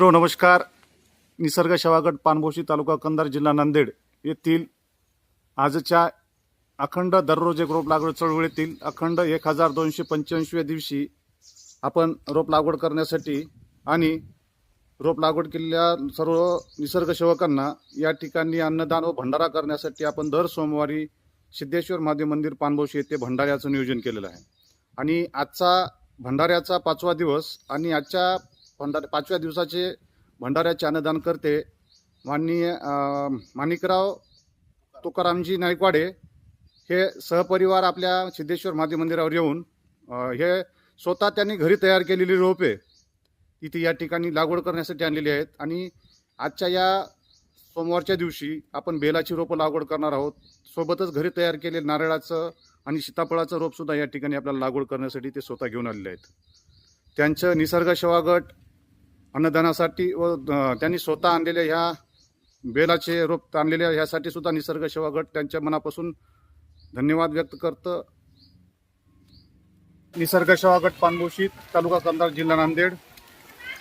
मित्रो नमस्कार. निसर्ग शेवागट पानभोशी तालुका कंधार जिल्हा नांदेड येथील आजच्या अखंड दररोज एक रोप लागवड चळवळीतील अखंड एक हजार दोनशे पंच्याऐंशीव्या दिवशी आपण रोप लागवड करण्यासाठी आणि रोप लागवड केलेल्या सर्व निसर्ग सेवकांना या ठिकाणी अन्नदान व भंडारा करण्यासाठी आपण दर सोमवारी सिद्धेश्वर महादेव मंदिर पानभोशी येथे भंडाऱ्याचं नियोजन केलेलं आहे. आणि आजचा भंडाऱ्याचा पाचवा दिवस आणि आजच्या भंडार पाचव्या दिवसाचे भंडाऱ्याचे अन्नदान करते माननीय माणिकराव तुकारामजी नायकवाडे हे सहपरिवार आपल्या सिद्धेश्वर महादेव मंदिरावर येऊन हे स्वतः त्यांनी घरी तयार केलेली रोपे इथे या ठिकाणी लागवड करण्यासाठी आणलेली आहेत. आणि आजच्या या सोमवारच्या दिवशी आपण बेलाची रोपं लागवड करणार आहोत. सोबतच घरी तयार केलेलं नारळाचं आणि सीताफळाचं रोपसुद्धा या ठिकाणी आपल्याला लागवड करण्यासाठी ते स्वतः घेऊन आलेले आहेत. त्यांचं निसर्ग सेवागट अन्नदानासाठी व त्यांनी स्वतः आणलेल्या ह्या बेलाचे रोप आणलेल्या ह्यासाठी सुद्धा निसर्ग सेवा गट त्यांच्या मनापासून धन्यवाद व्यक्त करतं निसर्ग सेवा गट पानभूषित तालुका कंधार जिल्हा नांदेड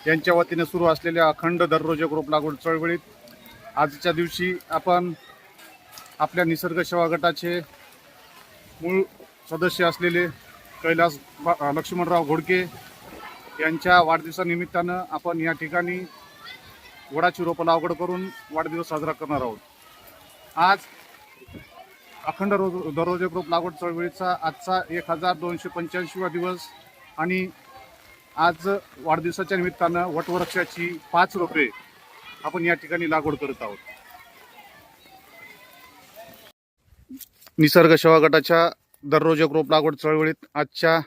यांच्या वतीने सुरू असलेल्या अखंड दररोज एक रोप लागवड चळवळीत आजच्या दिवशी आपण आपल्या निसर्ग सेवा गटाचे मूळ सदस्य असलेले कैलास बा- लक्ष्मणराव घोडके यांच्या वाढदिवसानिमित्तानं आपण या ठिकाणी वडाची रोपं लागवड करून वाढदिवस साजरा करणार आहोत. आज अखंड रोज दररोज एक रोप लागवड चळवळीचा आजचा एक हजार दोनशे पंच्याऐंशीवा दिवस आणि आज वाढदिवसाच्या निमित्तानं वटवृक्षाची पाच रोपे आपण या ठिकाणी लागवड करत आहोत. निसर्ग सेवा गटाच्या दररोज एक रोप लागवड चळवळीत आजच्या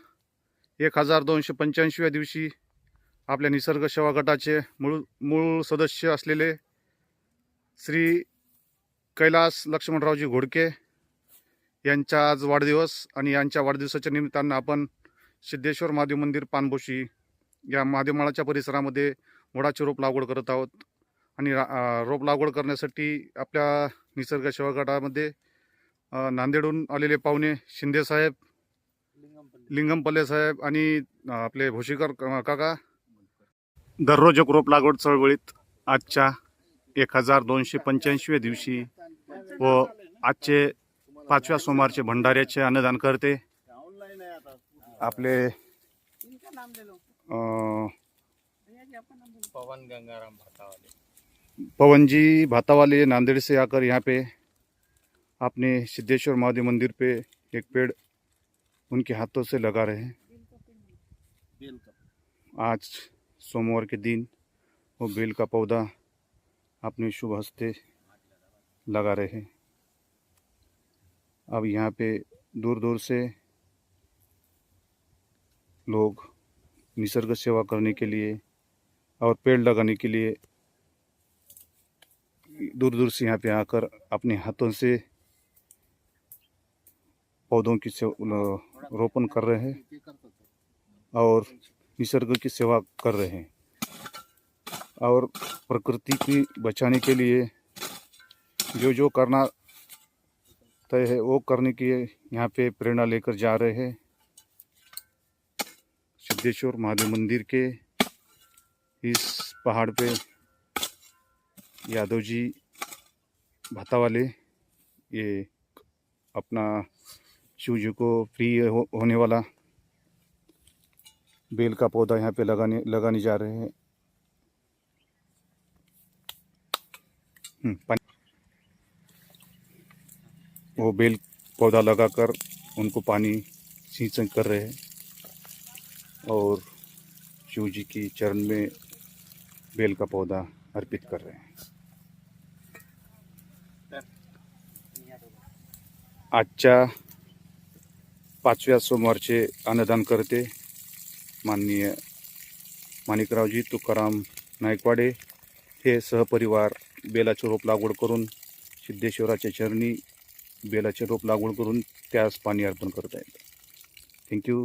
एक हजार दोनशे पंच्याऐंशीव्या दिवशी आपल्या निसर्ग सेवा गटाचे मूळ मूळ सदस्य असलेले श्री कैलास लक्ष्मणरावजी घोडके यांचा आज वाढदिवस आणि यांच्या वाढदिवसाच्या निमित्तानं आपण सिद्धेश्वर महादेव मंदिर पानभोशी या महादेवमाळाच्या परिसरामध्ये वडाचे रोप लागवड करत आहोत. आणि रोप लागवड करण्यासाठी आपल्या निसर्ग सेवा गटामध्ये नांदेडहून आलेले पाहुणे शिंदेसाहेब लिंगमपल्ले साहेब आणि आपले भोशीकर काका. दररोज एक रोप लागवड चळवळीत आजच्या एक हजार दोनशे पंच्याऐंशीव्या दिवशी व आजचे पाचव्या सोमवारचे भंडाऱ्याचे अन्नदान करते. आपले पवन गंगाराम भातावाले. पवन जी भातावाले नांदेड़ से आकर यहाँ पे अपने सिद्धेश्वर महादेव मंदिर पे एक पेड़ उनके हाथों से लगा रहे हैं। आज सोमवार के दिन वो बेल का पौधा अपने शुभ हस्ते लगा रहे हैं। अब यहाँ पे दूर दूर से लोग निसर्ग सेवा करने के लिए और पेड़ लगाने के लिए दूर दूर से यहाँ पे आकर अपने हाथों से पौधों की रोपण कर रहे हैं और निसर्ग की सेवा कर रहे हैं। और प्रकृति की बचाने के लिए जो जो करना तय है, वो करने की यहाँ पे प्रेरणा लेकर जा रहे हैं। सिद्धेश्वर महादेव मंदिर के इस पहाड़ पे यादव जी भातावाले ये अपना शिव जी को फ्री हो, होने वाला बेल का पौधा यहाँ पे लगाने लगाने जा रहे हैं। हम्म, वो बेल पौधा लगाकर उनको पानी सिंचन कर रहे हैं और शिव जी की चरण में बेल का पौधा अर्पित कर रहे हैं। आजच्या पाचव्या सोमवारचे अन्नदान करते. माननीय माणिकरावजी तुकाराम नायकवाडे हे सहपरिवार बेलाचे रोप लागवड करून सिद्धेश्वराच्या चरणी बेलाचे रोप लागवड करून त्यास पाणी अर्पण करत आहेत थँक्यू